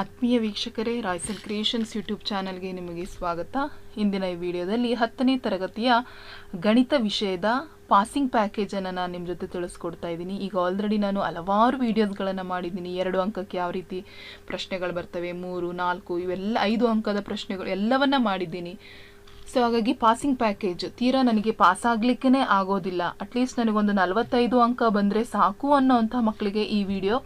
ಆತ್ಮೀಯ ವೀಕ್ಷಕರೇ ರಾಯ್ಸಲ್ creations YouTube ಚಾನಲ್ಗೆ ನಿಮಗೆ ಸ್ವಾಗತ. ಇಂದಿನ ಈ ವಿಡಿಯೋದಲ್ಲಿ ಹತ್ತನೇ ತರಗತಿಯ ಗಣಿತ ವಿಷಯದ ಪಾಸಿಂಗ್ ಪ್ಯಾಕೇಜನ್ನು ನಾನು ನಿಮ್ಮ ಜೊತೆ ತಿಳಿಸ್ಕೊಡ್ತಾ ಇದ್ದೀನಿ. ಈಗ ಆಲ್ರೆಡಿ ನಾನು ಹಲವಾರು ವೀಡಿಯೋಸ್ಗಳನ್ನು ಮಾಡಿದ್ದೀನಿ. ಎರಡು ಅಂಕಕ್ಕೆ ಯಾವ ರೀತಿ ಪ್ರಶ್ನೆಗಳು ಬರ್ತವೆ, ಮೂರು, ನಾಲ್ಕು, ಇವೆಲ್ಲ ಐದು ಅಂಕದ ಪ್ರಶ್ನೆಗಳು ಎಲ್ಲವನ್ನ ಮಾಡಿದ್ದೀನಿ. ಸೊ ಹಾಗಾಗಿ ಪಾಸಿಂಗ್ ಪ್ಯಾಕೇಜ್ ತೀರಾ ನನಗೆ ಪಾಸ್ ಆಗಲಿಕ್ಕೇ ಆಗೋದಿಲ್ಲ. ಅಟ್ಲೀಸ್ಟ್ ನನಗೊಂದು ನಲವತ್ತೈದು ಅಂಕ ಬಂದರೆ ಸಾಕು ಅನ್ನೋವಂಥ ಮಕ್ಕಳಿಗೆ ಈ ವಿಡಿಯೋ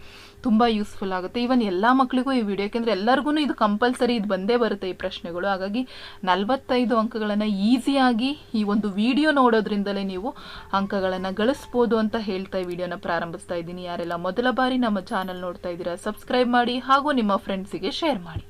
ತುಂಬ ಯೂಸ್ಫುಲ್ ಆಗುತ್ತೆ. ಈವನ್ ಎಲ್ಲ ಮಕ್ಕಳಿಗೂ ಈ ವಿಡಿಯೋ ಯಾಕೆಂದರೆ ಎಲ್ಲರಿಗೂ ಇದು ಕಂಪಲ್ಸರಿ ಇದು ಬಂದೇ ಬರುತ್ತೆ ಈ ಪ್ರಶ್ನೆಗಳು. ಹಾಗಾಗಿ ನಲವತ್ತೈದು ಅಂಕಗಳನ್ನು ಈಸಿಯಾಗಿ ಈ ಒಂದು ವಿಡಿಯೋ ನೋಡೋದ್ರಿಂದಲೇ ನೀವು ಅಂಕಗಳನ್ನು ಗಳಿಸ್ಬೋದು ಅಂತ ಹೇಳ್ತಾ ಈ ವಿಡಿಯೋನ ಪ್ರಾರಂಭಿಸ್ತಾ ಇದ್ದೀನಿ. ಯಾರೆಲ್ಲ ಮೊದಲ ಬಾರಿ ನಮ್ಮ ಚಾನಲ್ ನೋಡ್ತಾ ಇದ್ದೀರಾ ಸಬ್ಸ್ಕ್ರೈಬ್ ಮಾಡಿ ಹಾಗೂ ನಿಮ್ಮ ಫ್ರೆಂಡ್ಸಿಗೆ ಶೇರ್ ಮಾಡಿ.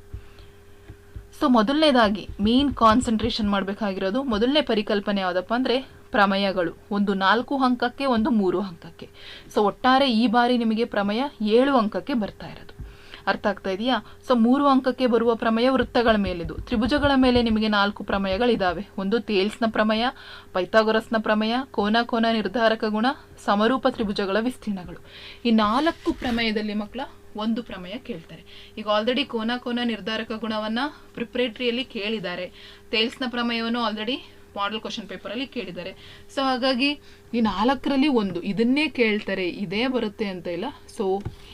ಸೊ ಮೊದಲನೇದಾಗಿ ಮೇನ್ ಕಾನ್ಸಂಟ್ರೇಷನ್ ಮಾಡಬೇಕಾಗಿರೋದು ಮೊದಲನೇ ಪರಿಕಲ್ಪನೆ ಯಾವುದಪ್ಪ ಅಂದರೆ ಪ್ರಮೇಯಗಳು. ಒಂದು ನಾಲ್ಕು ಅಂಕಕ್ಕೆ, ಒಂದು ಮೂರು ಅಂಕಕ್ಕೆ. ಸೊ ಒಟ್ಟಾರೆ ಈ ಬಾರಿ ನಿಮಗೆ ಪ್ರಮೇಯ ಏಳು ಅಂಕಕ್ಕೆ ಬರ್ತಾ ಇರೋದು. ಅರ್ಥ ಆಗ್ತಾ ಇದೆಯಾ? ಸೊ ಮೂರು ಅಂಕಕ್ಕೆ ಬರುವ ಪ್ರಮೇಯ ವೃತ್ತಗಳ ಮೇಲಿದು ತ್ರಿಭುಜಗಳ ಮೇಲೆ ನಿಮಗೆ ನಾಲ್ಕು ಪ್ರಮೇಯಗಳಿದ್ದಾವೆ ಒಂದು ತೇಲ್ಸ್ನ ಪ್ರಮೇಯ, ಪೈಥಾಗೊರಸ್ನ ಪ್ರಮೇಯ, ಕೋನ ಕೋನ ನಿರ್ಧಾರಕ ಗುಣ, ಸಮರೂಪ ತ್ರಿಭುಜಗಳ ವಿಸ್ತೀರ್ಣಗಳು. ಈ ನಾಲ್ಕು ಪ್ರಮೇಯದಲ್ಲಿ ಮಕ್ಕಳ ಒಂದು ಪ್ರಮೇಯ ಕೇಳ್ತಾರೆ. ಈಗ ಆಲ್ರೆಡಿ ಕೋನ ಕೋನ ನಿರ್ಧಾರಕ ಗುಣವನ್ನು ಪ್ರಿಪ್ರೇಟ್ರಿಯಲ್ಲಿ ಕೇಳಿದ್ದಾರೆ. ತೇಲ್ಸ್ನ ಪ್ರಮೇಯವನ್ನು ಆಲ್ರೆಡಿ ಮಾಡೆಲ್ ಕ್ವಶನ್ ಪೇಪರಲ್ಲಿ ಕೇಳಿದ್ದಾರೆ. ಸೊ ಹಾಗಾಗಿ ಈ ನಾಲ್ಕರಲ್ಲಿ ಒಂದು, ಇದನ್ನೇ ಕೇಳ್ತಾರೆ, ಇದೇ ಬರುತ್ತೆ ಅಂತ ಇಲ್ಲ. ಸೊ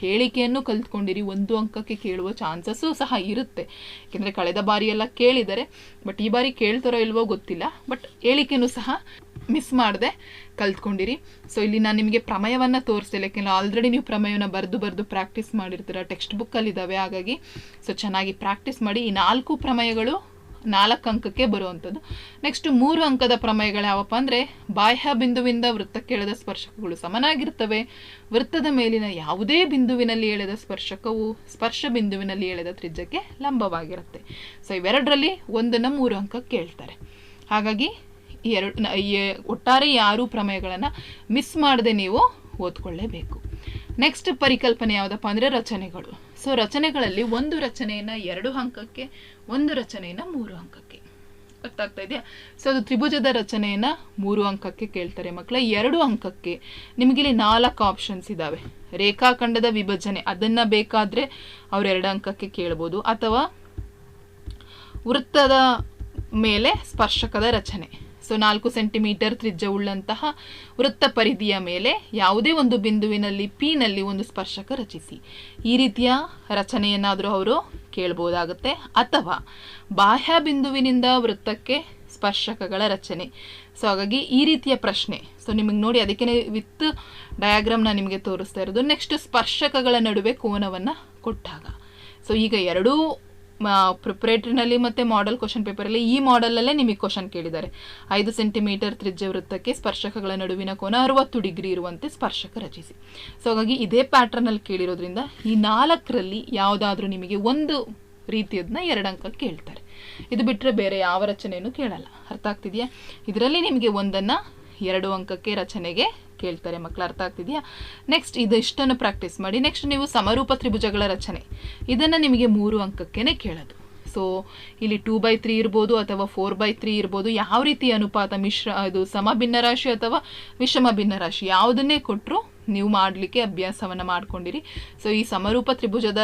ಹೇಳಿಕೆಯನ್ನು ಕಲ್ತ್ಕೊಂಡಿರಿ, ಒಂದು ಅಂಕಕ್ಕೆ ಕೇಳುವ ಚಾನ್ಸಸ್ಸು ಸಹ ಇರುತ್ತೆ. ಏಕೆಂದರೆ ಕಳೆದ ಬಾರಿ ಎಲ್ಲ ಕೇಳಿದ್ದಾರೆ ಬಟ್ ಈ ಬಾರಿ ಕೇಳ್ತಾರೋ ಇಲ್ವೋ ಗೊತ್ತಿಲ್ಲ. ಬಟ್ ಹೇಳಿಕೆನೂ ಸಹ ಮಿಸ್ ಮಾಡದೆ, ಕಲ್ತ್ಕೊಂಡಿರಿ. ಸೊ ಇಲ್ಲಿ ನಾನು ನಿಮಗೆ ಪ್ರಮೇಯವನ್ನು ತೋರಿಸ್ತಿಲ್ಲ ಯಾಕೆಂದರೆ ಆಲ್ರೆಡಿ ನೀವು ಪ್ರಮೇಯವನ್ನು ಬರೆದು ಬರೆದು ಪ್ರಾಕ್ಟೀಸ್ ಮಾಡಿರ್ತೀರ ಟೆಕ್ಸ್ಟ್ ಬುಕ್ಕಲ್ಲಿದ್ದಾವೆ ಹಾಗಾಗಿ. ಸೊ ಚೆನ್ನಾಗಿ ಪ್ರಾಕ್ಟೀಸ್ ಮಾಡಿ, ಈ ನಾಲ್ಕು ಪ್ರಮೇಯಗಳು ನಾಲ್ಕು ಅಂಕಕ್ಕೆ ಬರುವಂಥದ್ದು. ನೆಕ್ಸ್ಟ್ ಮೂರು ಅಂಕದ ಪ್ರಮೇಯಗಳು ಯಾವಪ್ಪ ಅಂದರೆ, ಬಾಹ್ಯ ಬಿಂದುವಿಂದ ವೃತ್ತಕ್ಕೆ ಎಳೆದ ಸ್ಪರ್ಶಕಗಳು ಸಮನಾಗಿರ್ತವೆ. ವೃತ್ತದ ಮೇಲಿನ ಯಾವುದೇ ಬಿಂದುವಿನಲ್ಲಿ ಎಳೆದ ಸ್ಪರ್ಶಕವು ಸ್ಪರ್ಶ ಬಿಂದುವಿನಲ್ಲಿ ಎಳೆದ ತ್ರಿಜ್ಯಕ್ಕೆ ಲಂಬವಾಗಿರುತ್ತೆ. ಸೊ ಇವೆರಡರಲ್ಲಿ ಒಂದನ್ನು ಮೂರು ಅಂಕ ಕೇಳ್ತಾರೆ. ಹಾಗಾಗಿ ಎರಡು ಒಟ್ಟಾರೆ ಯಾರು ಪ್ರಮೇಯಗಳನ್ನು ಮಿಸ್ ಮಾಡದೆ ನೀವು ಓದ್ಕೊಳ್ಳೇಬೇಕು. ನೆಕ್ಸ್ಟ್ ಪರಿಕಲ್ಪನೆ ಯಾವುದಪ್ಪ ಅಂದರೆ ರಚನೆಗಳು. ಸೊ ರಚನೆಗಳಲ್ಲಿ ಒಂದು ರಚನೆಯನ್ನು ಎರಡು ಅಂಕಕ್ಕೆ, ಒಂದು ರಚನೆಯನ್ನು ಮೂರು ಅಂಕಕ್ಕೆ. ಆಗ್ತಾ ಇದೆಯಾ? ಸೊ ಅದು ತ್ರಿಭುಜದ ರಚನೆಯನ್ನು ಮೂರು ಅಂಕಕ್ಕೆ ಕೇಳ್ತಾರೆ ಮಕ್ಕಳ. ಎರಡು ಅಂಕಕ್ಕೆ ನಿಮಗೆ ಇಲ್ಲಿ ನಾಲ್ಕು ಆಪ್ಷನ್ಸ್ ಇದ್ದಾವೆ ರೇಖಾಖಂಡದ ವಿಭಜನೆ, ಅದನ್ನು ಬೇಕಾದರೆ ಅವ್ರು ಎರಡು ಅಂಕಕ್ಕೆ ಕೇಳ್ಬೋದು. ಅಥವಾ ವೃತ್ತದ ಮೇಲೆ ಸ್ಪರ್ಶಕದ ರಚನೆ. ಸೊ ನಾಲ್ಕು ಸೆಂಟಿಮೀಟರ್ ತ್ರಿಜ್ಯವುಳ್ಳಂತಹ ವೃತ್ತ ಪರಿಧಿಯ ಮೇಲೆ ಯಾವುದೇ ಒಂದು ಬಿಂದುವಿನಲ್ಲಿ ಪಿನಲ್ಲಿ ಒಂದು ಸ್ಪರ್ಶಕ ರಚಿಸಿ. ಈ ರೀತಿಯ ರಚನೆಯನ್ನಾದರೂ ಅವರು ಕೇಳ್ಬೋದಾಗುತ್ತೆ. ಅಥವಾ ಬಾಹ್ಯ ಬಿಂದುವಿನಿಂದ ವೃತ್ತಕ್ಕೆ ಸ್ಪರ್ಶಕಗಳ ರಚನೆ. ಸೊ ಹಾಗಾಗಿ ಈ ರೀತಿಯ ಪ್ರಶ್ನೆ. ಸೊ ನಿಮಗೆ ನೋಡಿ ಅದಕ್ಕೆ ವಿತ್ ಡಯಾಗ್ರಾಮ್ ನಾನು ನಿಮಗೆ ತೋರಿಸ್ತಾ ಇರೋದು. ನೆಕ್ಸ್ಟ್ ಸ್ಪರ್ಶಕಗಳ ನಡುವೆ ಕೋನವನ್ನು ಕೊಟ್ಟಾಗ. ಸೊ ಈಗ ಎರಡೂ ಪ್ರಿಪ್ರೇಟ್ರಿನಲ್ಲಿ ಮತ್ತು ಮಾಡೆಲ್ ಕ್ವಶನ್ ಪೇಪರಲ್ಲಿ ಈ ಮಾಡೆಲಲ್ಲೇ ನಿಮಗೆ ಕ್ವಶನ್ ಕೇಳಿದ್ದಾರೆ. ಐದು ಸೆಂಟಿಮೀಟರ್ ತ್ರಿಜ್ಯ ವೃತ್ತಕ್ಕೆ ಸ್ಪರ್ಶಕಗಳ ನಡುವಿನ ಕೋನ ಅರವತ್ತು ಡಿಗ್ರಿ ಇರುವಂತೆ ಸ್ಪರ್ಶಕ ರಚಿಸಿ. ಸೊ ಹಾಗಾಗಿ ಇದೇ ಪ್ಯಾಟ್ರನಲ್ಲಿ ಕೇಳಿರೋದ್ರಿಂದ ಈ ನಾಲ್ಕರಲ್ಲಿ ಯಾವುದಾದ್ರೂ ನಿಮಗೆ ಒಂದು ರೀತಿಯದನ್ನ ಎರಡು ಅಂಕ ಕೇಳ್ತಾರೆ. ಇದು ಬಿಟ್ಟರೆ ಬೇರೆ ಯಾವ ರಚನೆಯನ್ನು ಕೇಳಲ್ಲ. ಅರ್ಥ ಆಗ್ತಿದೆಯಾ? ಇದರಲ್ಲಿ ನಿಮಗೆ ಒಂದನ್ನು ಎರಡು ಅಂಕಕ್ಕೆ ರಚನೆಗೆ ಕೇಳ್ತಾರೆ. ಮಕ್ಕಳು ಅರ್ಥ ಆಗ್ತಿದೆಯಾ? ನೆಕ್ಸ್ಟ್ ಇದು ಇಷ್ಟನ್ನು ಪ್ರಾಕ್ಟೀಸ್ ಮಾಡಿ. ನೆಕ್ಸ್ಟ್ ನೀವು ಸಮರೂಪ ತ್ರಿಭುಜಗಳ ರಚನೆ. ಇದನ್ನು ನಿಮಗೆ ಮೂರು ಅಂಕಕ್ಕೇ ಕೇಳೋದು. ಸೊ ಇಲ್ಲಿ ಟೂ ಬೈ ತ್ರೀ ಇರ್ಬೋದು ಅಥವಾ ಫೋರ್ ಬೈ ತ್ರೀ ಇರ್ಬೋದು. ಯಾವ ರೀತಿ ಅನುಪಾತ ಮಿಶ್ರ, ಇದು ಸಮ ಭಿನ್ನರಾಶಿ ಅಥವಾ ವಿಷಮ ಭಿನ್ನರಾಶಿ ಯಾವುದನ್ನೇ ಕೊಟ್ಟರು ನೀವು ಮಾಡಲಿಕ್ಕೆ ಅಭ್ಯಾಸವನ್ನು ಮಾಡ್ಕೊಂಡಿರಿ. ಸೊ ಈ ಸಮರೂಪ ತ್ರಿಭುಜದ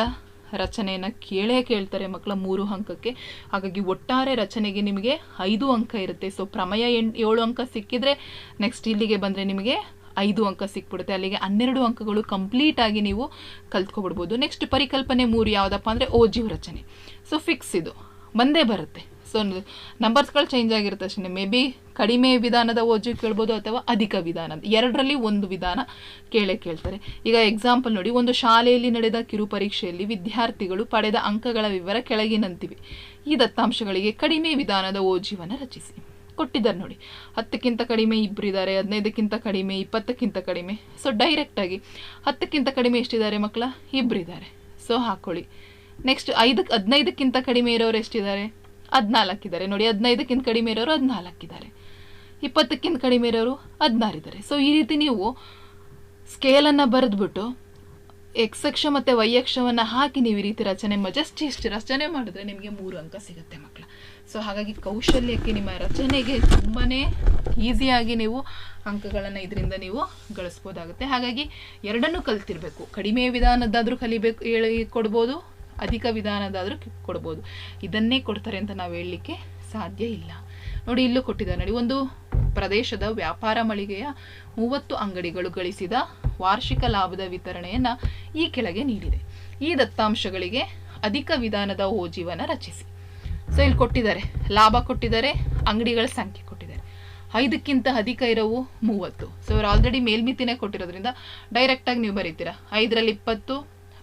ರಚನೆಯನ್ನು ಕೇಳೇ ಕೇಳ್ತಾರೆ ಮಕ್ಕಳ ಮೂರು ಅಂಕಕ್ಕೆ. ಹಾಗಾಗಿ ಒಟ್ಟಾರೆ ರಚನೆಗೆ ನಿಮಗೆ ಐದು ಅಂಕ ಇರುತ್ತೆ. ಸೊ ಪ್ರಮೇಯ ಎಂಟು ಏಳು ಅಂಕ ಸಿಕ್ಕಿದ್ರೆ ನೆಕ್ಸ್ಟ್ ಇಲ್ಲಿಗೆ ಬಂದರೆ ನಿಮಗೆ ಐದು ಅಂಕ ಸಿಕ್ಬಿಡುತ್ತೆ. ಅಲ್ಲಿಗೆ ಹನ್ನೆರಡು ಅಂಕಗಳು ಕಂಪ್ಲೀಟ್ ಆಗಿ ನೀವು ಕಲ್ತ್ಕೊಬಿಡ್ಬೋದು. ನೆಕ್ಸ್ಟ್ ಪರಿಕಲ್ಪನೆ ಮೂರು ಯಾವುದಪ್ಪ ಅಂದರೆ ಓಜಿವ್ ರಚನೆ. ಸೊ ಫಿಕ್ಸ್ ಇದು. ಬಂದೇ ಬರುತ್ತೆ. ಸೊ ನಂಬರ್ಸ್ಗಳು ಚೇಂಜ್ ಆಗಿರುತ್ತೆ ಅಷ್ಟೇ. ಮೇ ಬಿ ಕಡಿಮೆ ವಿಧಾನದ ಓಜು ಕೇಳ್ಬೋದು ಅಥವಾ ಅಧಿಕ ವಿಧಾನದ. ಎರಡರಲ್ಲಿ ಒಂದು ವಿಧಾನ ಕೇಳೇ ಕೇಳ್ತಾರೆ. ಈಗ ಎಕ್ಸಾಂಪಲ್ ನೋಡಿ, ಒಂದು ಶಾಲೆಯಲ್ಲಿ ನಡೆದ ಕಿರು ಪರೀಕ್ಷೆಯಲ್ಲಿ ವಿದ್ಯಾರ್ಥಿಗಳು ಪಡೆದ ಅಂಕಗಳ ವಿವರ ಕೆಳಗಿನಂತಿವೆ. ಈ ದತ್ತಾಂಶಗಳಿಗೆ ಕಡಿಮೆ ವಿಧಾನದ ಓಜಿವನ್ನು ರಚಿಸಿ. ಕೊಟ್ಟಿದ್ದಾರೆ ನೋಡಿ. ಹತ್ತಕ್ಕಿಂತ ಕಡಿಮೆ ಇಬ್ಬರು ಇದ್ದಾರೆ, ಹದಿನೈದಕ್ಕಿಂತ ಕಡಿಮೆ, ಇಪ್ಪತ್ತಕ್ಕಿಂತ ಕಡಿಮೆ. ಸೊ ಡೈರೆಕ್ಟಾಗಿ ಹತ್ತಕ್ಕಿಂತ ಕಡಿಮೆ ಎಷ್ಟಿದ್ದಾರೆ ಮಕ್ಕಳ? ಇಬ್ಬರಿದ್ದಾರೆ ಸೊ ಹಾಕೊಳ್ಳಿ. ನೆಕ್ಸ್ಟ್ ಐದಕ್ಕೆ ಹದಿನೈದಕ್ಕಿಂತ ಕಡಿಮೆ ಇರೋರು ಎಷ್ಟಿದ್ದಾರೆ? ಹದಿನಾಲ್ಕಿದ್ದಾರೆ ನೋಡಿ, ಹದಿನೈದಕ್ಕಿಂತ ಕಡಿಮೆ ಇರೋರು ಹದಿನಾಲ್ಕಿದ್ದಾರೆ ಇಪ್ಪತ್ತಕ್ಕಿಂತ ಕಡಿಮೆ ಇರೋರು ಹದಿನಾರಿದ್ದಾರೆ ಸೊ ಈ ರೀತಿ ನೀವು ಸ್ಕೇಲನ್ನು ಬರೆದ್ಬಿಟ್ಟು ಎಕ್ಸ್ ಅಕ್ಷ ಮತ್ತು ವೈ ಅಕ್ಷವನ್ನು ಹಾಕಿ ನೀವು ಈ ರೀತಿ ರಚನೆ ಜಸ್ಟ್ ಇಷ್ಟು ರಚನೆ ಮಾಡಿದ್ರೆ ನಿಮಗೆ ಮೂರು ಅಂಕ ಸಿಗುತ್ತೆ ಮಕ್ಕಳ ಸೊ ಹಾಗಾಗಿ ಕೌಶಲ್ಯಕ್ಕೆ ನಿಮ್ಮ ರಚನೆಗೆ ತುಂಬಾ ಈಸಿಯಾಗಿ ನೀವು ಅಂಕಗಳನ್ನು ಇದರಿಂದ ನೀವು ಗಳಿಸ್ಬೋದಾಗುತ್ತೆ. ಹಾಗಾಗಿ ಎರಡನ್ನೂ ಕಲ್ತಿರಬೇಕು. ಕಡಿಮೆ ವಿಧಾನದ್ದಾದರೂ ಕಲಿಬೇಕು, ಹೇಳಿ ಕೊಡ್ಬೋದು. ಅಧಿಕ ವಿಧಾನದಾದರೂ ಕೊಡ್ಬೋದು. ಇದನ್ನೇ ಕೊಡ್ತಾರೆ ಅಂತ ನಾವು ಹೇಳಲಿಕ್ಕೆ ಸಾಧ್ಯ ಇಲ್ಲ. ನೋಡಿ ಇಲ್ಲೂ ಕೊಟ್ಟಿದ್ದಾರೆ. ನೋಡಿ ಒಂದು ಪ್ರದೇಶದ ವ್ಯಾಪಾರ ಮಳಿಗೆಯ ಮೂವತ್ತು ಅಂಗಡಿಗಳು ಗಳಿಸಿದ ವಾರ್ಷಿಕ ಲಾಭದ ವಿತರಣೆಯನ್ನು ಈ ಕೆಳಗೆ ನೀಡಿದೆ. ಈ ದತ್ತಾಂಶಗಳಿಗೆ ಅಧಿಕ ವಿಧಾನದ ಜೀವನ ರಚಿಸಿ. ಸೊ ಇಲ್ಲಿ ಕೊಟ್ಟಿದ್ದಾರೆ. ಲಾಭ ಕೊಟ್ಟಿದ್ದಾರೆ, ಅಂಗಡಿಗಳ ಸಂಖ್ಯೆ ಕೊಟ್ಟಿದ್ದಾರೆ. ಐದಕ್ಕಿಂತ ಅಧಿಕ ಇರೋವು ಮೂವತ್ತು. ಸೊ ಇವರು ಆಲ್ರೆಡಿ ಮೇಲ್ಮಿತಿನೇ ಕೊಟ್ಟಿರೋದ್ರಿಂದ ಡೈರೆಕ್ಟಾಗಿ ನೀವು ಬರೀತೀರಾ. ಐದರಲ್ಲಿ ಇಪ್ಪತ್ತು,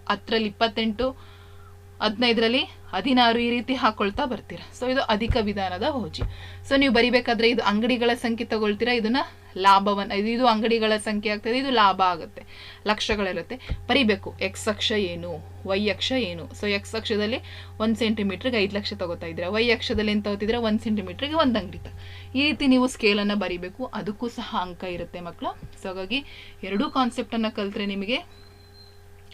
ಹತ್ತರಲ್ಲಿ ಇಪ್ಪತ್ತೆಂಟು ಹದಿನೈದರಲ್ಲಿ ಹದಿನಾರು ಈ ರೀತಿ ಹಾಕ್ಕೊಳ್ತಾ ಬರ್ತೀರಾ. ಸೊ ಇದು ಅಧಿಕ ವಿಧಾನದ ಹೋಜಿ. ಸೊ ನೀವು ಬರಿಬೇಕಾದ್ರೆ ಇದು ಅಂಗಡಿಗಳ ಸಂಖ್ಯೆ ತಗೊಳ್ತೀರಾ, ಇದನ್ನ ಲಾಭವನ್ನು ಇದು ಇದು ಅಂಗಡಿಗಳ ಸಂಖ್ಯೆ ಆಗ್ತದೆ, ಇದು ಲಾಭ ಆಗುತ್ತೆ, ಲಕ್ಷಗಳಿರುತ್ತೆ. ಬರಿಬೇಕು ಎಕ್ಸ್ ಅಕ್ಷ ಏನು ವೈ ಅಕ್ಷ ಏನು. ಸೊ ಎಕ್ಸ್ ಅಕ್ಷದಲ್ಲಿ ಒಂದು ಸೆಂಟಿಮೀಟ್ರಿಗೆ ಐದು ಲಕ್ಷ ತಗೋತಾ ಇದ್ದೀರಾ. ವೈ ಅಕ್ಷದಲ್ಲಿ ಏನು ತಗೋತಿದ್ರೆ ಒಂದು ಸೆಂಟಿಮೀಟ್ರಿಗೆ ಒಂದು ಅಂಗಡಿ ಈ ರೀತಿ ನೀವು ಸ್ಕೇಲನ್ನು ಬರಿಬೇಕು, ಅದಕ್ಕೂ ಸಹ ಅಂಕ ಇರುತ್ತೆ ಮಕ್ಕಳು ಸೊ ಹಾಗಾಗಿ ಎರಡೂ ಕಾನ್ಸೆಪ್ಟನ್ನು ಕಲಿತ್ರೆ ನಿಮಗೆ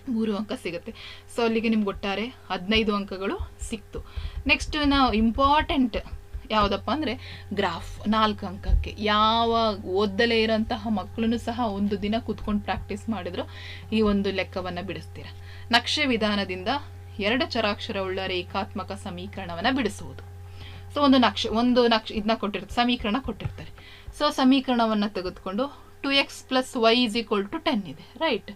ಮೂರು ಅಂಕ ಸಿಗುತ್ತೆ. ಸೊ ಅಲ್ಲಿಗೆ ನಿಮ್ಗೆ ಒಟ್ಟಾರೆ ಹದಿನೈದು ಅಂಕಗಳು ಸಿಕ್ತು. ನೆಕ್ಸ್ಟ್ ನಾವು ಇಂಪಾರ್ಟೆಂಟ್ ಯಾವುದಪ್ಪ ಅಂದರೆ ಗ್ರಾಫ್ ನಾಲ್ಕು ಅಂಕಕ್ಕೆ. ಯಾವ ಓದ್ದಲೇ ಇರೋಂತಹ ಮಕ್ಕಳನ್ನು ಸಹ ಒಂದು ದಿನ ಕೂತ್ಕೊಂಡು ಪ್ರಾಕ್ಟೀಸ್ ಮಾಡಿದ್ರು ಈ ಒಂದು ಲೆಕ್ಕವನ್ನು ಬಿಡಿಸ್ತೀರ. ನಕ್ಷೆ ವಿಧಾನದಿಂದ ಎರಡು ಚರಾಕ್ಷರವುಳ್ಳ ರೇಖಾತ್ಮಕ ಸಮೀಕರಣವನ್ನು ಬಿಡಿಸುವುದು. ಸೊ ಒಂದು ನಕ್ಷೆ ಒಂದು ನಕ್ಷೆ, ಇದನ್ನ ಕೊಟ್ಟಿರ್ತಾರೆ, ಸಮೀಕರಣ ಕೊಟ್ಟಿರ್ತಾರೆ. ಸೊ ಸಮೀಕರಣವನ್ನು ತೆಗೆದುಕೊಂಡು two X plus Y is equal to ten ಇದೆ ರೈಟ್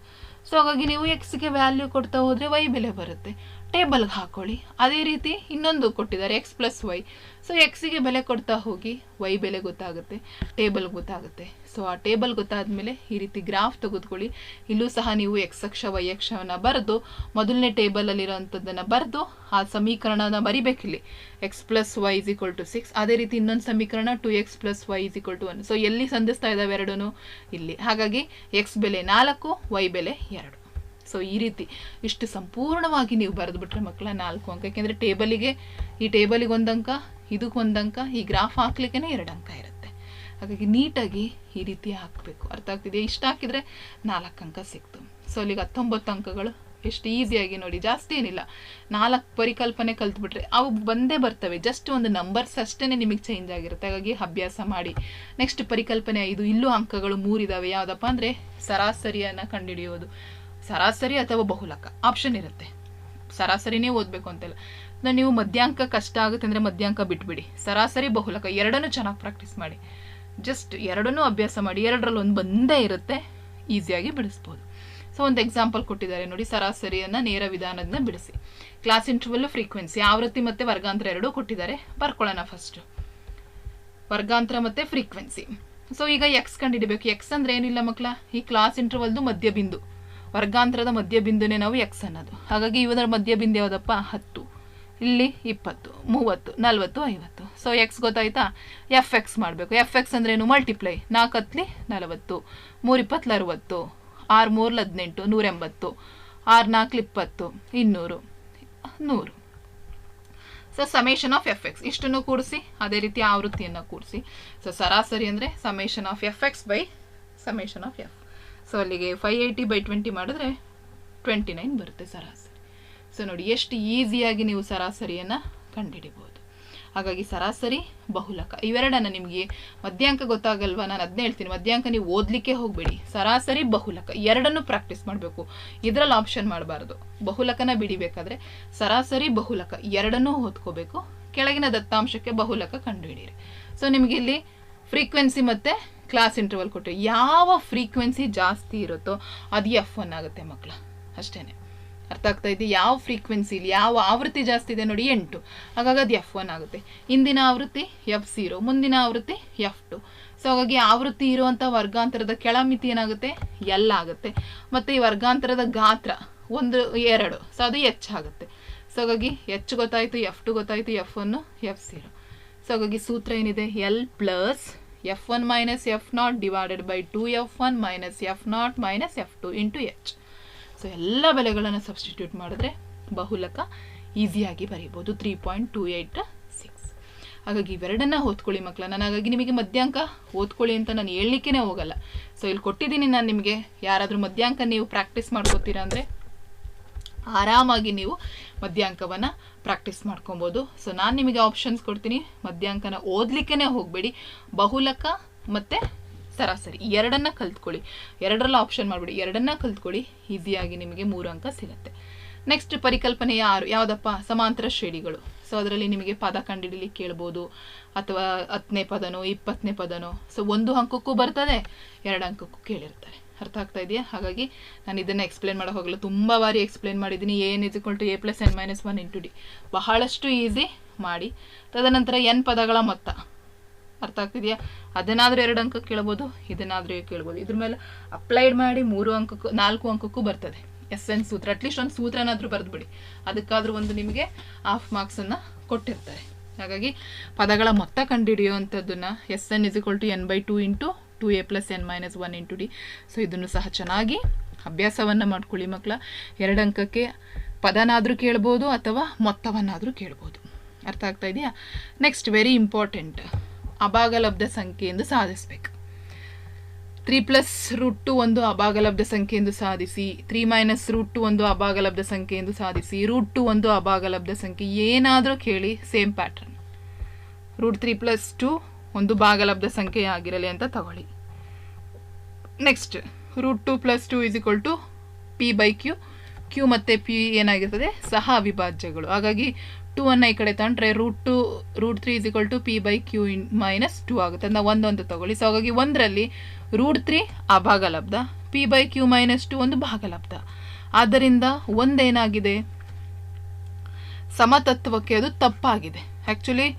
ಸೊ ಹಾಗಾಗಿ ನೀವು ಎಕ್ಸ್ಗೆ ವ್ಯಾಲ್ಯೂ ಕೊಡ್ತಾ ಹೋದರೆ ವೈ ಬೆಲೆ ಬರುತ್ತೆ. ಟೇಬಲ್ಗೆ ಹಾಕೊಳ್ಳಿ. ಅದೇ ರೀತಿ ಇನ್ನೊಂದು ಕೊಟ್ಟಿದ್ದಾರೆ ಎಕ್ಸ್ ಪ್ಲಸ್ ವೈ ಸೊ ಎಕ್ಸಿಗೆ ಬೆಲೆ ಕೊಡ್ತಾ ಹೋಗಿ ವೈ ಬೆಲೆ ಗೊತ್ತಾಗುತ್ತೆ. ಟೇಬಲ್ ಗೊತ್ತಾಗುತ್ತೆ. ಸೊ ಆ ಟೇಬಲ್ ಗೊತ್ತಾದ ಮೇಲೆ ಈ ರೀತಿ ಗ್ರಾಫ್ ತೆಗೆದುಕೊಳ್ಳಿ. ಇಲ್ಲೂ ಸಹ ನೀವು ಎಕ್ಸ್ ಅಕ್ಷ ವೈ ಅಕ್ಷವನ್ನು ಬರೆದು ಮೊದಲನೇ ಟೇಬಲಲ್ಲಿರೋಂಥದ್ದನ್ನು ಬರೆದು ಆ ಸಮೀಕರಣನ ಬರಿಬೇಕಿಲ್ಲಿ. X plus Y is equal to six ಅದೇ ರೀತಿ ಇನ್ನೊಂದು ಸಮೀಕರಣ two X plus Y is equal to one so ಎಲ್ಲಿ ಸಂಧಿಸ್ತಾ ಇದ್ದಾವೆ ಎರಡೂ ಇಲ್ಲಿ. ಹಾಗಾಗಿ ಎಕ್ಸ್ ಬೆಲೆ ನಾಲ್ಕು ವೈ ಬೆಲೆ ಎರಡು. ಸೊ ಈ ರೀತಿ ಇಷ್ಟು ಸಂಪೂರ್ಣವಾಗಿ ನೀವು ಬರೆದುಬಿಟ್ರೆ ಮಕ್ಕಳ ನಾಲ್ಕು ಅಂಕ. ಯಾಕೆಂದರೆ ಟೇಬಲಿಗೆ, ಈ ಟೇಬಲಿಗೆ ಒಂದು ಅಂಕ, ಇದಕ್ಕೆ ಒಂದು ಅಂಕ, ಈ ಗ್ರಾಫ್ ಹಾಕ್ಲಿಕ್ಕೆ ಎರಡು ಅಂಕ ಇರುತ್ತೆ. ಹಾಗಾಗಿ ನೀಟಾಗಿ ಈ ರೀತಿ ಹಾಕಬೇಕು. ಅರ್ಥ ಆಗ್ತಿದೆ ಇಷ್ಟು ಹಾಕಿದರೆ ನಾಲ್ಕು ಅಂಕ ಸಿಕ್ತು. ಸೊ ಅಲ್ಲಿಗೆ ಹತ್ತೊಂಬತ್ತು ಅಂಕಗಳು ಎಷ್ಟು ಈಸಿಯಾಗಿ ನೋಡಿ, ಜಾಸ್ತಿ ಏನಿಲ್ಲ. ನಾಲ್ಕು ಪರಿಕಲ್ಪನೆ ಕಲ್ತ್ಬಿಟ್ರೆ ಅವು ಬಂದೇ ಬರ್ತವೆ. ಜಸ್ಟ್ ಒಂದು ನಂಬರ್ಸ್ ಅಷ್ಟೇ ನಿಮಗೆ ಚೇಂಜ್ ಆಗಿರುತ್ತೆ. ಹಾಗಾಗಿ ಅಭ್ಯಾಸ ಮಾಡಿ. ನೆಕ್ಸ್ಟ್ ಪರಿಕಲ್ಪನೆ ಐದು, ಇಲ್ಲೂ ಅಂಕಗಳು ಮೂರಿದಾವೆ ಯಾವುದಪ್ಪ ಅಂದರೆ ಸರಾಸರಿಯನ್ನು ಕಂಡುಹಿಡಿಯೋದು ಸರಾಸರಿ ಅಥವಾ ಬಹುಲಕ. ಆಪ್ಷನ್ ಇರುತ್ತೆ. ಸರಾಸರಿನೇ ಓದಬೇಕು ಅಂತೆಲ್ಲ. ನೀವು ಮಧ್ಯಾಂಕ ಕಷ್ಟ ಆಗುತ್ತೆ ಅಂದರೆ ಮಧ್ಯಾಂಕ ಬಿಟ್ಬಿಡಿ. ಸರಾಸರಿ, ಬಹುಲಕ ಎರಡನ್ನೂ ಚೆನ್ನಾಗಿ ಪ್ರಾಕ್ಟೀಸ್ ಮಾಡಿ. ಜಸ್ಟ್ ಎರಡನ್ನೂ ಅಭ್ಯಾಸ ಮಾಡಿ. ಎರಡರಲ್ಲಿ ಒಂದು ಬಂದೇ ಇರುತ್ತೆ. ಈಸಿಯಾಗಿ ಬಿಡಿಸ್ಬೋದು. ಸೊ ಒಂದು ಎಕ್ಸಾಂಪಲ್ ಕೊಟ್ಟಿದ್ದಾರೆ. ನೋಡಿ, ಸರಾಸರಿಯನ್ನು, ನೇರ ವಿಧಾನದಿಂದ ಬಿಡಿಸಿ. ಕ್ಲಾಸ್ ಇಂಟರ್ವಲ್ ಫ್ರೀಕ್ವೆನ್ಸಿ ಆವೃತ್ತಿ ಮತ್ತು ವರ್ಗಾಂತರ ಎರಡೂ ಕೊಟ್ಟಿದ್ದಾರೆ. ಬರ್ಕೊಳ್ಳೋಣ ಫಸ್ಟು ವರ್ಗಾಂತರ ಮತ್ತು ಫ್ರೀಕ್ವೆನ್ಸಿ ಸೊ ಈಗ ಎಕ್ಸ್ ಕಂಡುಹಿಡಬೇಕು. ಎಕ್ಸ್ ಅಂದ್ರೆ ಏನಿಲ್ಲ ಮಕ್ಕಳ? ಈ ಕ್ಲಾಸ್ ಇಂಟರ್ವಲ್ದು ಮಧ್ಯಬಿಂದು. ವರ್ಗಾಂತರದ ಮಧ್ಯಬಿಂದುನೇ ನಾವು ಎಕ್ಸ್ ಅನ್ನೋದು. ಹಾಗಾಗಿ ಇವರ ಮಧ್ಯಬಿಂದು ಯಾವುದಪ್ಪ? ಹತ್ತು. ಇಲ್ಲಿ ಇಪ್ಪತ್ತು, ಮೂವತ್ತು, ನಲ್ವತ್ತು, ಐವತ್ತು. ಸೊ ಎಕ್ಸ್ ಗೊತ್ತಾಯ್ತಾ? ಎಫ್ ಎಕ್ಸ್ ಮಾಡಬೇಕು. ಎಫ್ ಎಕ್ಸ್ ಅಂದ್ರೇನು ಮಲ್ಟಿಪ್ಲೈ ನಾಲ್ಕು ಹತ್ಲಿ ನಲವತ್ತು ಮೂರು ಇಪ್ಪತ್ತಲ ಅರುವತ್ತು ಆರು ಮೂರ್ಲ ಹದಿನೆಂಟು ನೂರೆಂಬತ್ತು ಆರು ನಾಲ್ಕು ಇಪ್ಪತ್ತು ಇನ್ನೂರು, ನೂರು. So summation of F X ಇಷ್ಟನ್ನು ಕೂಡಿಸಿ, ಅದೇ ರೀತಿ ಆವೃತ್ತಿಯನ್ನು ಕೂಡಿಸಿ. ಸೊ ಸರಾಸರಿ ಅಂದರೆ summation of F X by summation of F so ಅಲ್ಲಿಗೆ ಫೈವ್ ಏಯ್ಟಿ ಬೈ ಟ್ವೆಂಟಿ ಮಾಡಿದ್ರೆ ಟ್ವೆಂಟಿ ನೈನ್ ಬರುತ್ತೆ ಸರಾಸರಿ. ಸೊ ನೋಡಿ, ಎಷ್ಟು ಈಸಿಯಾಗಿ ನೀವು ಸರಾಸರಿಯನ್ನು ಕಂಡುಹಿಡಿಬೋದು ಹಾಗಾಗಿ ಸರಾಸರಿ ಬಹುಲಕ. ಇವೆರಡನ್ನ ನಿಮಗೆ ಮಧ್ಯಾಂಕ ಗೊತ್ತಾಗಲ್ವಾ? ನಾನು ಅದನ್ನೇ ಹೇಳ್ತೀನಿ. ಮಧ್ಯಾಂಕ ನೀವು ಓದಲಿಕ್ಕೆ ಹೋಗಬೇಡಿ. ಸರಾಸರಿ ಬಹುಲಕ. ಎರಡನ್ನೂ ಪ್ರಾಕ್ಟೀಸ್ ಮಾಡಬೇಕು. ಇದರಲ್ಲಿ ಆಪ್ಷನ್ ಮಾಡಬಾರ್ದು. ಬಹುಲಕನ ಬಿಡಿಬೇಕಾದ್ರೆ ಸರಾಸರಿ ಬಹುಲಕ. ಎರಡನ್ನೂ ಓದ್ಕೋಬೇಕು. ಕೆಳಗಿನ ದತ್ತಾಂಶಕ್ಕೆ ಬಹುಲಕ ಕಂಡುಹಿಡಿಯಿರಿ. ಸೊ ನಿಮಗೆ ಇಲ್ಲಿ ಫ್ರೀಕ್ವೆನ್ಸಿ ಮತ್ತು ಕ್ಲಾಸ್ ಇಂಟರ್ವಲ್ ಕೊಟ್ಟು ಯಾವ ಫ್ರೀಕ್ವೆನ್ಸಿ ಜಾಸ್ತಿ ಇರುತ್ತೋ ಅದು ಎಫ್ ಒನ್ ಆಗುತ್ತೆ ಮಕ್ಕಳ ಅಷ್ಟೇ ಅರ್ಥ ಆಗ್ತಾ ಇದೆ? ಯಾವ ಫ್ರೀಕ್ವೆನ್ಸಿಲಿ ಯಾವ ಆವೃತ್ತಿ ಜಾಸ್ತಿ ಇದೆ ನೋಡಿ, ಎಂಟು. ಹಾಗಾಗಿ ಅದು ಎಫ್ ಒನ್ ಆಗುತ್ತೆ. ಇಂದಿನ ಆವೃತ್ತಿ ಎಫ್ ಝೀರೋ ಮುಂದಿನ ಆವೃತ್ತಿ ಎಫ್ ಟು ಸೊ ಹಾಗಾಗಿ ಆವೃತ್ತಿ ಇರುವಂಥ ವರ್ಗಾಂತರದ ಕೆಳಮಿತಿ ಏನಾಗುತ್ತೆ? ಎಲ್ ಆಗುತ್ತೆ. ಮತ್ತು ಈ ವರ್ಗಾಂತರದ ಗಾತ್ರ, ಒಂದು, ಎರಡು. ಸೊ ಅದು ಎಚ್ ಆಗುತ್ತೆ. ಸೊ ಹಾಗಾಗಿ ಎಚ್ ಗೊತ್ತಾಯಿತು ಎಫ್ ಟು ಗೊತ್ತಾಯಿತು F one F zero so ಹಾಗಾಗಿ ಸೂತ್ರ ಏನಿದೆ? L plus F one minus F not divided by two F one minus F not minus F two into H so ಎಲ್ಲ ಬೆಲೆಗಳನ್ನು substitute ಮಾಡಿದ್ರೆ ಬಹುಲಕ ಈಸಿಯಾಗಿ ಬರೀಬೋದು three point two eight six ಹಾಗಾಗಿ ಇವೆರಡನ್ನ ಓದ್ಕೊಳ್ಳಿ ಮಕ್ಕಳ ನಾನು ಹಾಗಾಗಿ ನಿಮಗೆ ಮಧ್ಯಾಂಕ ಓದ್ಕೊಳ್ಳಿ ಅಂತ ನಾನು ಹೇಳಲಿಕ್ಕೇ ಹೋಗಲ್ಲ. ಸೊ ಇಲ್ಲಿ ಕೊಟ್ಟಿದ್ದೀನಿ ನಾನು ನಿಮಗೆ ಯಾರಾದರೂ ಮಧ್ಯಾಂಕ ನೀವು ಪ್ರಾಕ್ಟೀಸ್ ಮಾಡ್ಕೋತೀರಾ ಅಂದರೆ ಆರಾಮಾಗಿ ನೀವು ಮಧ್ಯಾಂಕವನ್ನು ಪ್ರಾಕ್ಟೀಸ್ ಮಾಡ್ಕೊಬೋದು. ಸೊ ನಾನು ನಿಮಗೆ ಆಪ್ಷನ್ಸ್ ಕೊಡ್ತೀನಿ. ಮಧ್ಯಾಂಕನ ಓದಲಿಕ್ಕೇ ಹೋಗಬೇಡಿ. ಬಹುಲಕ ಮತ್ತು ಸರಾಸರಿ ಎರಡನ್ನ ಕಲ್ತ್ಕೊಳ್ಳಿ. ಎರಡರಲ್ಲ ಆಪ್ಷನ್ ಮಾಡಿಬಿಡಿ. ಎರಡನ್ನ ಕಲ್ತ್ಕೊಳ್ಳಿ ಈಸಿಯಾಗಿ ನಿಮಗೆ ಮೂರು ಅಂಕ ಸಿಗುತ್ತೆ. ನೆಕ್ಸ್ಟ್ ಪರಿಕಲ್ಪನೆ ಯಾರು? ಯಾವುದಪ್ಪ? ಸಮಾಂತರ ಶ್ರೇಣಿಗಳು. ಸೊ ಅದರಲ್ಲಿ ನಿಮಗೆ ಪದ ಕಂಡಿಡಿಲಿಕ್ಕೆ ಕೇಳ್ಬೋದು. ಅಥವಾ ಹತ್ತನೇ ಪದನೋ, ಇಪ್ಪತ್ತನೇ ಪದನೋ. ಸೊ ಒಂದು ಅಂಕಕ್ಕೂ ಬರ್ತದೆ, ಎರಡು ಅಂಕಕ್ಕೂ ಕೇಳಿರ್ತಾರೆ. ಅರ್ಥ ಆಗ್ತಾ ಇದೆಯಾ? ಹಾಗಾಗಿ ನಾನು ಇದನ್ನು ಎಕ್ಸ್ಪ್ಲೇನ್ ಮಾಡೋ ಹೋಗಲ್ಲ. ತುಂಬ ಬಾರಿ ಎಕ್ಸ್ಪ್ಲೇನ್ ಮಾಡಿದ್ದೀನಿ N is equal to A plus N minus one into D ಬಹಳಷ್ಟು ಈಸಿ ಮಾಡಿ. ತದನಂತರ ಎನ್ ಪದಗಳ ಮೊತ್ತ. ಅರ್ಥ ಆಗ್ತಿದೆಯಾ? ಅದನ್ನಾದರೂ ಎರಡು ಅಂಕಕ್ಕೆ ಕೇಳ್ಬೋದು, ಇದನ್ನಾದರೂ ಕೇಳ್ಬೋದು. ಇದ್ರ ಮೇಲೆ ಅಪ್ಲೈಡ್ ಮಾಡಿ ಮೂರು ಅಂಕಕ್ಕೂ, ನಾಲ್ಕು ಅಂಕಕ್ಕೂ ಬರ್ತದೆ. ಎಸ್ ಎನ್ ಸೂತ್ರ ಅಟ್ಲೀಸ್ಟ್ ಒಂದು ಸೂತ್ರನಾದರೂ ಬರೆದ್ಬಿಡಿ. ಅದಕ್ಕಾದ್ರೂ ಒಂದು ನಿಮಗೆ ಹಾಫ್ ಮಾರ್ಕ್ಸನ್ನು ಕೊಟ್ಟಿರ್ತಾರೆ. ಹಾಗಾಗಿ ಪದಗಳ ಮೊತ್ತ ಕಂಡುಹಿಡಿಯುವಂಥದ್ದನ್ನು S N is equal to N by two into two A plus N minus one into D so ಇದನ್ನು ಸಹ ಚೆನ್ನಾಗಿ ಅಭ್ಯಾಸವನ್ನು ಮಾಡ್ಕೊಳ್ಳಿ ಮಕ್ಕಳ. ಎರಡು ಅಂಕಕ್ಕೆ ಪದನಾದರೂ ಕೇಳ್ಬೋದು ಅಥವಾ ಮೊತ್ತವನ್ನಾದರೂ ಕೇಳ್ಬೋದು. ಅರ್ಥ ಆಗ್ತಾ ಇದೆಯಾ? ನೆಕ್ಸ್ಟ್ ವೆರಿ ಇಂಪಾರ್ಟೆಂಟ್ ಅಭಾಗಲಬ್ಧ ಸಂಖ್ಯೆಯಿಂದ ಸಾಧಿಸಬೇಕು. ತ್ರೀ ಪ್ಲಸ್ ರೂಟ್ ಟು ಒಂದು ಅಭಾಗಲಬ್ಧ ಸಂಖ್ಯೆಯಿಂದ ಸಾಧಿಸಿ, ತ್ರೀ ಮೈನಸ್ ರೂಟ್ ಟು ಒಂದು ಅಭಾಗಲಬ್ಧ ಸಂಖ್ಯೆಯೆಂದು ಸಾಧಿಸಿ, ರೂಟ್ ಟು ಒಂದು ಅಭಾಗಲಬ್ಧ ಸಂಖ್ಯೆ ಏನಾದರೂ ಕೇಳಿ, same pattern. Root three plus two ಒಂದು ಭಾಗಲಬ್ಧ ಸಂಖ್ಯೆ ಆಗಿರಲಿ ಅಂತ ತಗೊಳ್ಳಿ. Next, root two plus two is equal to P by Q. Q ಮತ್ತು ಪಿ ಏನಾಗಿರ್ತದೆ? ಸಹ ಅವಿಭಾಜ್ಯಗಳು. ಹಾಗಾಗಿ ಟೂ ಅನ್ನು ಈ ಕಡೆ ತಗೊಂಡ್ರೆ root two, root three is equal to P by Q in minus two ಆಗುತ್ತೆ. ಅದನ್ನ ಒಂದು ಅಂತ ತಗೊಳ್ಳಿ. ಸೊ ಹಾಗಾಗಿ ಒಂದರಲ್ಲಿ ರೂಟ್ ತ್ರೀ ಆ ಭಾಗಲಬ್ಧ P by Q minus two ಒಂದು ಭಾಗಲಬ್ಧ. ಆದ್ದರಿಂದ ಒಂದೇನಾಗಿದೆ? ಸಮತತ್ವಕ್ಕೆ ಅದು ತಪ್ಪಾಗಿದೆ. Actually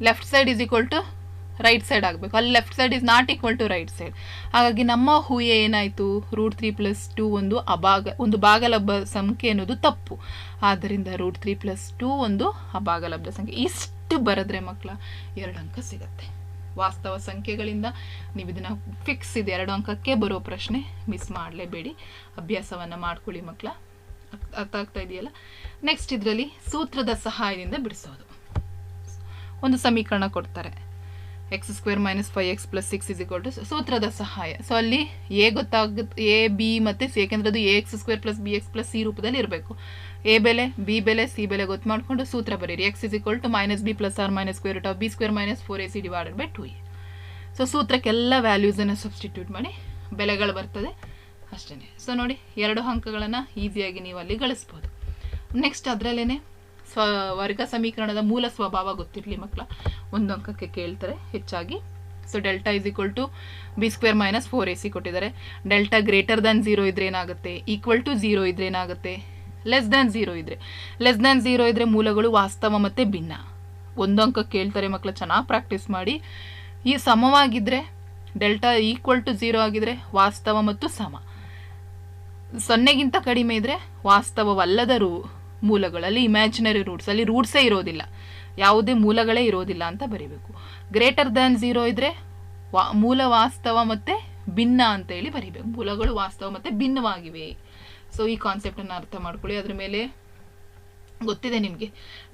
left side is equal to right side ಆಗಬೇಕು. ಅಲ್ಲಿ left side is not equal to right side ಹಾಗಾಗಿ ನಮ್ಮ ಹೂಯೆ ಏನಾಯಿತು? ರೂಟ್ ತ್ರೀ ಪ್ಲಸ್ ಟೂ ಒಂದು ಅಭಾಗ, ಒಂದು ಭಾಗಲಬ್ಧ ಸಂಖ್ಯೆ ಅನ್ನೋದು ತಪ್ಪು. ಆದ್ದರಿಂದ ರೂಟ್ ತ್ರೀ ಪ್ಲಸ್ ಟೂ ಒಂದು ಅಭಾಗಲಬ್ಧ ಸಂಖ್ಯೆ. ಇಷ್ಟು ಬರೆದ್ರೆ ಮಕ್ಕಳ ಎರಡು ಅಂಕ ಸಿಗತ್ತೆ. ವಾಸ್ತವ ಸಂಖ್ಯೆಗಳಿಂದ ನೀವು ಇದನ್ನು ಫಿಕ್ಸ್ ಇದೆ ಎರಡು ಅಂಕಕ್ಕೆ ಬರೋ ಪ್ರಶ್ನೆ ಮಿಸ್ ಮಾಡಲೇಬೇಡಿ. ಅಭ್ಯಾಸವನ್ನು ಮಾಡ್ಕೊಳ್ಳಿ ಮಕ್ಕಳ. ಅರ್ಥ ಆಗ್ತಾ ಇದೆಯಲ್ಲ? ನೆಕ್ಸ್ಟ್ ಇದರಲ್ಲಿ ಸೂತ್ರದ ಸಹಾಯದಿಂದ ಬಿಡಿಸೋದು. ಒಂದು ಸಮೀಕರಣ ಕೊಡ್ತಾರೆ. X square minus five X plus six is equal to ಸೂತ್ರದ ಸಹಾಯ. ಸೊ ಅಲ್ಲಿ ಎ ಗೊತ್ತಾಗುತ್ತೆ ಎ ಬಿ ಮತ್ತು ಸಿ ಏಕೆಂದ್ರೆ ಅದು A X square plus B X plus C ರೂಪದಲ್ಲಿ ಇರಬೇಕು. ಎ ಬೆಲೆ ಬಿ ಬೆಲೆ ಸಿ ಬೆಲೆ ಗೊತ್ತು ಮಾಡಿಕೊಂಡು ಸೂತ್ರ ಬರೀರಿ. X is equal to minus B plus or minus square root of B square minus four A C divided by two A so ಸೂತ್ರಕ್ಕೆಲ್ಲ ವ್ಯಾಲ್ಯೂಸನ್ನು ಸಬ್ಸ್ಟಿಟ್ಯೂಟ್ ಮಾಡಿ ಬೆಲೆಗಳು ಬರ್ತದೆ ಅಷ್ಟೇ ಸೊ ನೋಡಿ ಎರಡು ಅಂಕಗಳನ್ನು ಈಸಿಯಾಗಿ ನೀವು ಅಲ್ಲಿ ಗಳಿಸ್ಬೋದು. ನೆಕ್ಸ್ಟ್ ಅದರಲ್ಲೇ ಸ್ವ, ವರ್ಗ ಸಮೀಕರಣದ ಮೂಲ ಸ್ವಭಾವ ಗೊತ್ತಿರಲಿ ಮಕ್ಕಳ ಒಂದು ಅಂಕಕ್ಕೆ ಕೇಳ್ತಾರೆ ಹೆಚ್ಚಾಗಿ. So delta is equal to B square minus four A C ಕೊಟ್ಟಿದ್ದಾರೆ. ಡೆಲ್ಟಾ ಗ್ರೇಟರ್ ದ್ಯಾನ್ ಝೀರೋ ಇದ್ರೆ ಏನಾಗುತ್ತೆ? ಈಕ್ವಲ್ ಟು ಝೀರೋ ಇದ್ರೆ ಏನಾಗುತ್ತೆ? ಲೆಸ್ ದ್ಯಾನ್ ಝೀರೋ ಇದ್ರೆ. ಲೆಸ್ ದ್ಯಾನ್ ಝೀರೋ ಇದ್ರೆ ಮೂಲಗಳು ವಾಸ್ತವ ಮತ್ತು ಭಿನ್ನ. ಒಂದು ಅಂಕ ಕೇಳ್ತಾರೆ ಮಕ್ಕಳು ಚೆನ್ನಾಗಿ ಪ್ರಾಕ್ಟೀಸ್ ಮಾಡಿ. ಈ ಸಮವಾಗಿದ್ದರೆ ಡೆಲ್ಟಾ ಈಕ್ವಲ್ ಟು ಝೀರೋ ಆಗಿದ್ರೆ ವಾಸ್ತವ ಮತ್ತು ಸಮ. ಸೊನ್ನೆಗಿಂತ ಕಡಿಮೆ ಇದ್ದರೆ ವಾಸ್ತವವಲ್ಲದ ರೂ. ಮೂಲಗಳಲ್ಲಿ ಇಮ್ಯಾಜಿನರಿ ರೂಟ್ಸ್ ಅಲ್ಲಿ ರೂಟ್ಸೇ ಇರೋದಿಲ್ಲ. ಯಾವುದೇ ಮೂಲಗಳೇ ಇರೋದಿಲ್ಲ ಅಂತ ಬರಿಬೇಕು. ಗ್ರೇಟರ್ ದ್ಯಾನ್ ಝೀರೋ ಇದ್ರೆ ವಾ, ಮೂಲ ವಾಸ್ತವ ಮತ್ತೆ ಭಿನ್ನ ಅಂತ ಹೇಳಿ ಬರಿಬೇಕು. ಮೂಲಗಳು ವಾಸ್ತವ ಮತ್ತೆ ಭಿನ್ನವಾಗಿವೆ. ಸೊ ಈ ಕಾನ್ಸೆಪ್ಟನ್ನು ಅರ್ಥ ಮಾಡ್ಕೊಳ್ಳಿ. ಅದ್ರ ಮೇಲೆ ಗೊತ್ತಿದೆ ನಿಮಗೆ.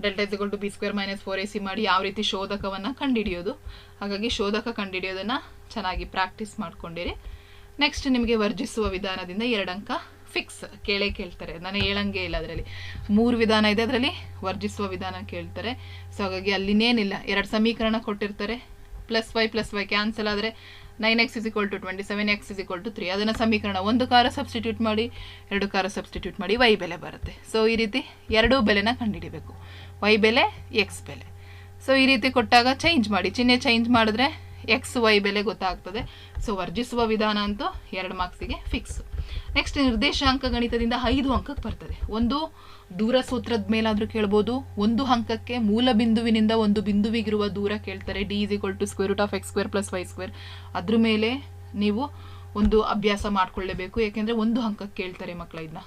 Delta is two B square minus four A C ಮಾಡಿ ಯಾವ ರೀತಿ ಶೋಧಕವನ್ನು ಕಂಡುಹಿಡಿಯೋದು ಹಾಗಾಗಿ ಶೋಧಕ ಕಂಡುಹಿಡಿಯೋದನ್ನು ಚೆನ್ನಾಗಿ ಪ್ರಾಕ್ಟೀಸ್ ಮಾಡ್ಕೊಂಡಿರಿ. ನೆಕ್ಸ್ಟ್ ನಿಮಗೆ ವರ್ಜಿಸುವ ವಿಧಾನದಿಂದ ಎರಡು ಅಂಕ ಫಿಕ್ಸ್ ಕೇಳೇ ಕೇಳ್ತಾರೆ. ನಾನು ಹೇಳಂಗೆ ಇಲ್ಲ ಅದರಲ್ಲಿ. ಮೂರು ವಿಧಾನ ಇದೆ ಅದರಲ್ಲಿ. ವರ್ಜಿಸುವ ವಿಧಾನ ಕೇಳ್ತಾರೆ. ಸೊ ಹಾಗಾಗಿ ಅಲ್ಲಿನೇನಿಲ್ಲ. ಎರಡು ಸಮೀಕರಣ ಕೊಟ್ಟಿರ್ತಾರೆ. Plus Y plus Y cancel ಆದರೆ nine X is equal to twenty seven X is equal to three ಅದನ್ನು ಸಮೀಕರಣ ಒಂದು ಕಾರ ಸಬ್ಸ್ಟಿಟ್ಯೂಟ್ ಮಾಡಿ, ಎರಡು ಕಾರ ಸಬ್ಸ್ಟಿಟ್ಯೂಟ್ ಮಾಡಿ ವೈ ಬೆಲೆ ಬರುತ್ತೆ. ಸೊ ಈ ರೀತಿ ಎರಡೂ ಬೆಲೆನ ಕಂಡುಹಿಡಿಬೇಕು. ವೈ ಬೆಲೆ ಎಕ್ಸ್ ಬೆಲೆ. ಸೊ ಈ ರೀತಿ ಕೊಟ್ಟಾಗ ಚೇಂಜ್ ಮಾಡಿ. ಚಿಹ್ನೆ ಚೇಂಜ್ ಮಾಡಿದ್ರೆ ಎಕ್ಸ್ ವೈ ಬೆಲೆ ಗೊತ್ತಾಗ್ತದೆ. ಸೊ ವರ್ಜಿಸುವ ವಿಧಾನ ಅಂತೂ ಎರಡು ಮಾರ್ಕ್ಸಿಗೆ ಫಿಕ್ಸ್ ನೆಕ್ಸ್ಟ್ ನಿರ್ದೇಶಾಂಕ ಗಣಿತದಿಂದ ಐದು ಅಂಕಕ್ಕೆ ಬರ್ತದೆ. ಒಂದು ದೂರ ಸೂತ್ರದ ಮೇಲಾದರೂ ಕೇಳ್ಬೋದು. ಒಂದು ಅಂಕಕ್ಕೆ ಮೂಲ ಬಿಂದುವಿನಿಂದ ಒಂದು ಬಿಂದುವಿಗಿರುವ ದೂರ ಕೇಳ್ತಾರೆ. D is equal to square root of X square plus Y square ಅದ್ರ ಮೇಲೆ ನೀವು ಒಂದು ಅಭ್ಯಾಸ ಮಾಡಿಕೊಳ್ಳೇಬೇಕು. ಏಕೆಂದರೆ ಒಂದು ಅಂಕಕ್ಕೆ ಕೇಳ್ತಾರೆ ಮಕ್ಕಳ ಇದನ್ನ.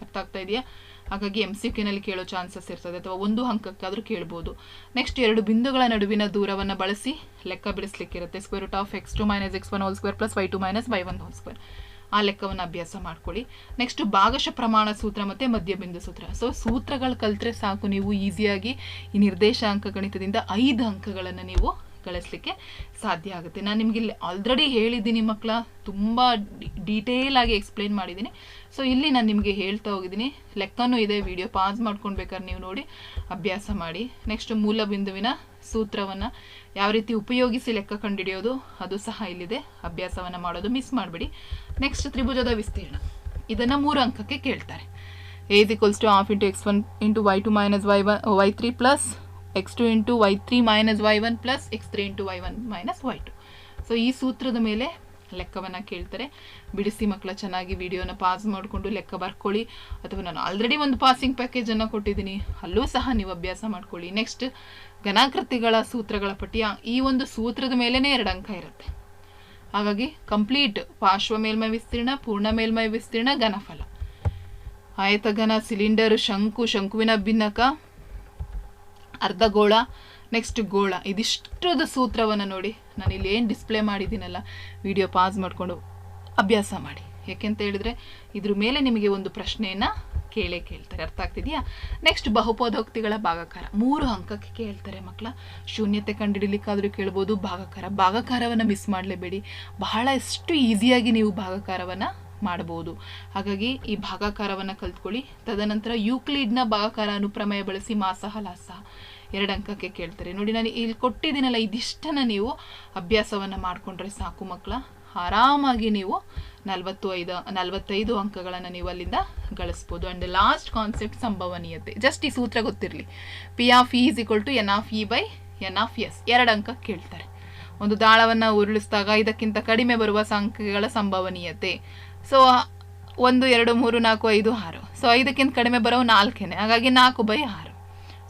ಅರ್ಥ ಆಗ್ತಾ ಇದೆಯಾ? ಹಾಗಾಗಿ ಎಂ ಸಿ ಕ್ಯೂನಲ್ಲಿ ಕೇಳೋ ಚಾನ್ಸಸ್ ಇರ್ತದೆ. ಅಥವಾ ಒಂದು ಅಂಕಕ್ಕಾದರೂ ಕೇಳ್ಬೋದು. ನೆಕ್ಸ್ಟ್ ಎರಡು ಬಿಂದುಗಳ ನಡುವಿನ ದೂರವನ್ನು ಬಳಸಿ ಲೆಕ್ಕ ಬಿಡಿಸ್ಲಿಕ್ಕಿರುತ್ತೆ. Square root of X two minus X one whole square plus Y two minus Y one whole square ಆ ಲೆಕ್ಕವನ್ನು ಅಭ್ಯಾಸ ಮಾಡ್ಕೊಳ್ಳಿ. ನೆಕ್ಸ್ಟ್ ಭಾಗಶಃ ಪ್ರಮಾಣ ಸೂತ್ರ ಮತ್ತು ಮಧ್ಯಬಿಂದು ಸೂತ್ರ. ಸೊ ಸೂತ್ರಗಳು ಕಲಿತರೆ ಸಾಕು ನೀವು ಈಸಿಯಾಗಿ ಈ ನಿರ್ದೇಶಾಂಕ ಗಣಿತದಿಂದ ಐದು ಅಂಕಗಳನ್ನು ನೀವು ಗಳಿಸ್ಲಿಕ್ಕೆ ಸಾಧ್ಯ ಆಗುತ್ತೆ. ನಾನು ನಿಮಗೆ ಇಲ್ಲಿ ಆಲ್ರೆಡಿ ಹೇಳಿದ್ದೀನಿ ಮಕ್ಕಳ ತುಂಬ ಡೀಟೇಲ್ ಆಗಿ ಎಕ್ಸ್ಪ್ಲೇನ್ ಮಾಡಿದ್ದೀನಿ. ಸೊ ಇಲ್ಲಿ ನಾನು ನಿಮಗೆ ಹೇಳ್ತಾ ಹೋಗಿದ್ದೀನಿ. ಲೆಕ್ಕನೂ ಇದೆ ವಿಡಿಯೋ ಪಾಸ್ ಮಾಡ್ಕೊಂಡು ಬೇಕಾದ್ರೆ ನೀವು ನೋಡಿ, ಅಭ್ಯಾಸ ಮಾಡಿ. ನೆಕ್ಸ್ಟ್ ಮೂಲ ಬಿಂದುವಿನ ಸೂತ್ರವನ್ನು ಯಾವ ರೀತಿ ಉಪಯೋಗಿಸಿ ಲೆಕ್ಕ ಕಂಡುಹಿಡಿಯೋದು ಅದು ಸಹ ಇಲ್ಲಿದೆ. ಅಭ್ಯಾಸವನ್ನು ಮಾಡೋದು ಮಿಸ್ ಮಾಡಬೇಡಿ. ನೆಕ್ಸ್ಟ್ ತ್ರಿಭುಜದ ವಿಸ್ತೀರ್ಣ. ಇದನ್ನು ಮೂರು ಅಂಕಕ್ಕೆ ಕೇಳ್ತಾರೆ. Is equals to half into X one into Y two minus Y one Y three plus X two into Y three minus Y one plus X three into Y one minus Y two so ಈ ಸೂತ್ರದ ಮೇಲೆ ಲೆಕ್ಕವನ್ನು ಕೇಳ್ತಾರೆ. ಬಿಡಿಸಿ ಮಕ್ಕಳ, ಚೆನ್ನಾಗಿ ವಿಡಿಯೋನ pass ಮಾಡಿಕೊಂಡು ಲೆಕ್ಕ ಬರ್ಕೊಳ್ಳಿ. ಅಥವಾ ನಾನು ಆಲ್ರೆಡಿ ಒಂದು ಪಾಸಿಂಗ್ ಪ್ಯಾಕೇಜನ್ನು ಕೊಟ್ಟಿದ್ದೀನಿ. ಅಲ್ಲೂ ಸಹ ನೀವು ಅಭ್ಯಾಸ ಮಾಡ್ಕೊಳ್ಳಿ. ನೆಕ್ಸ್ಟ್ ಘನಾಕೃತಿಗಳ ಸೂತ್ರಗಳ ಪಟ್ಟಿಯ ಈ ಒಂದು ಸೂತ್ರದ ಮೇಲೇ ಎರಡು ಅಂಕ ಇರುತ್ತೆ. ಹಾಗಾಗಿ ಕಂಪ್ಲೀಟ್ ಪಾರ್ಶ್ವ ಮೇಲ್ಮೈ ವಿಸ್ತೀರ್ಣ, ಪೂರ್ಣ ಮೇಲ್ಮೈ ವಿಸ್ತೀರ್ಣ, ಘನಫಲ. ಆಯತಘನ ಸಿಲಿಂಡರ್ ಶಂಕು, ಶಂಕುವಿನ ಭಿನ್ನಕ ಅರ್ಧಗೋಳ ನೆಕ್ಸ್ಟ್ ಗೋಳ. ಇದಿಷ್ಟದ ಸೂತ್ರವನ್ನು ನೋಡಿ ನಾನು ಇಲ್ಲಿ ಏನು ಡಿಸ್ಪ್ಲೇ ಮಾಡಿದ್ದೀನಲ್ಲ ವಿಡಿಯೋ ಪಾಸ್ ಮಾಡಿಕೊಂಡು ಅಭ್ಯಾಸ ಮಾಡಿ. ಯಾಕೆಂತ ಹೇಳಿದ್ರೆ, ಇದ್ರ ಮೇಲೆ ನಿಮಗೆ ಒಂದು ಪ್ರಶ್ನೆಯನ್ನು ಕೇಳೇ ಕೇಳ್ತಾರೆ. ಅರ್ಥ ಆಗ್ತಿದೆಯಾ? ನೆಕ್ಸ್ಟ್ ಬಹುಪದೋಕ್ತಿಗಳ ಭಾಗಕಾರ. ಮೂರು ಅಂಕಕ್ಕೆ ಕೇಳ್ತಾರೆ ಮಕ್ಕಳ ಶೂನ್ಯತೆ ಕಂಡುಹಿಡಲಿಕ್ಕಾದರೂ ಕೇಳ್ಬೋದು, ಭಾಗಕಾರ. ಭಾಗಕಾರವನ್ನು ಮಿಸ್ ಮಾಡಲೇಬೇಡಿ. ಬಹಳಷ್ಟು ಈಸಿಯಾಗಿ ನೀವು ಭಾಗಕಾರವನ್ನು ಮಾಡಬಹುದು ಹಾಗಾಗಿ ಈ ಭಾಗಾಕಾರವನ್ನು ಕಲ್ತ್ಕೊಳ್ಳಿ. ತದನಂತರ ಯೂಕ್ಲಿಡ್ನ ಭಾಗಾಕಾರ ಅನುಪ್ರಮೇಯ ಬಳಸಿ ಮಾಸಹ ಲಾಸ ಎರಡು ಅಂಕಕ್ಕೆ ಕೇಳ್ತಾರೆ. ನೋಡಿ, ನಾನು ಇಲ್ಲಿ ಕೊಟ್ಟಿದ್ದೀನಲ್ಲ, ಇದಿಷ್ಟನ್ನು ನೀವು ಅಭ್ಯಾಸವನ್ನು ಮಾಡಿಕೊಂಡ್ರೆ ಸಾಕು ಮಕ್ಕಳ. ಆರಾಮಾಗಿ ನೀವು ನಲವತ್ತು ಐದು ನಲವತ್ತೈದು ಅಂಕಗಳನ್ನು ನೀವು ಅಲ್ಲಿಂದ ಗಳಿಸ್ಬೋದು. ಆ್ಯಂಡ್ ಲಾಸ್ಟ್ ಕಾನ್ಸೆಪ್ಟ್ ಸಂಭವನೀಯತೆ. ಜಸ್ಟ್ ಈ ಸೂತ್ರ ಗೊತ್ತಿರಲಿ. P of E is equal to N of E by N of S ಎರಡು ಅಂಕ ಕೇಳ್ತಾರೆ. ಒಂದು ದಾಳವನ್ನು ಉರುಳಿಸಿದಾಗ ಇದಕ್ಕಿಂತ ಕಡಿಮೆ ಬರುವ ಸಂಖ್ಯೆಗಳ ಸಂಭವನೀಯತೆ. ಸೊ ಒಂದು, ಎರಡು, ಮೂರು, ನಾಲ್ಕು, ಐದು, ಆರು. ಸೊ ಐದಕ್ಕಿಂತ ಕಡಿಮೆ ಬರೋ ನಾಲ್ಕೇನೆ. ಹಾಗಾಗಿ ನಾಲ್ಕು ಬೈ ಆರು.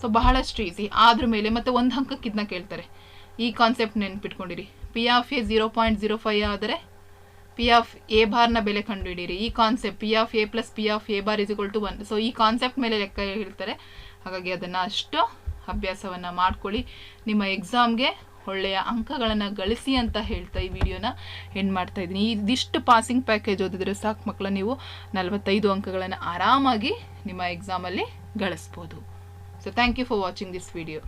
ಸೊ ಬಹಳಷ್ಟು ಈಸಿ ಆದ್ರ ಮೇಲೆ ಮತ್ತೆ ಒಂದು ಅಂಕಕ್ಕೆ ಇದನ್ನ ಕೇಳ್ತಾರೆ. ಈ concept ನೆನ್ಪಿಟ್ಕೊಂಡಿರಿ. P of A zero point zero five ಆದರೆ ಪಿ ಆಫ್ ಎ ಬಾರ್ನ ಬೆಲೆ ಕಂಡುಹಿಡೀರಿ ಈ concept P of A plus P of A bar is equal to one so ಈ ಕಾನ್ಸೆಪ್ಟ್ ಮೇಲೆ ಲೆಕ್ಕ ಹೇಳ್ತಾರೆ. ಹಾಗಾಗಿ ಅದನ್ನು ಅಷ್ಟು ಅಭ್ಯಾಸವನ್ನು ಮಾಡ್ಕೊಳ್ಳಿ. ನಿಮ್ಮ ಎಕ್ಸಾಮ್ಗೆ ಒಳ್ಳೆಯ ಅಂಕಗಳನ್ನು ಗಳಿಸಿ ಅಂತ ಹೇಳ್ತಾ ಈ ವಿಡಿಯೋನ ಎಂಡ್ ಮಾಡ್ತಾ ಇದ್ದೀನಿ. ಇದಿಷ್ಟು ಪಾಸಿಂಗ್ ಪ್ಯಾಕೇಜ್ ಓದಿದ್ರೆ ಸಾಕು ಮಕ್ಕಳ ನೀವು. ನಲವತ್ತೈದು ಅಂಕಗಳನ್ನು ಆರಾಮಾಗಿ ನಿಮ್ಮ ಎಕ್ಸಾಮಲ್ಲಿ ಗಳಿಸ್ಬೋದು. So thank you for watching this video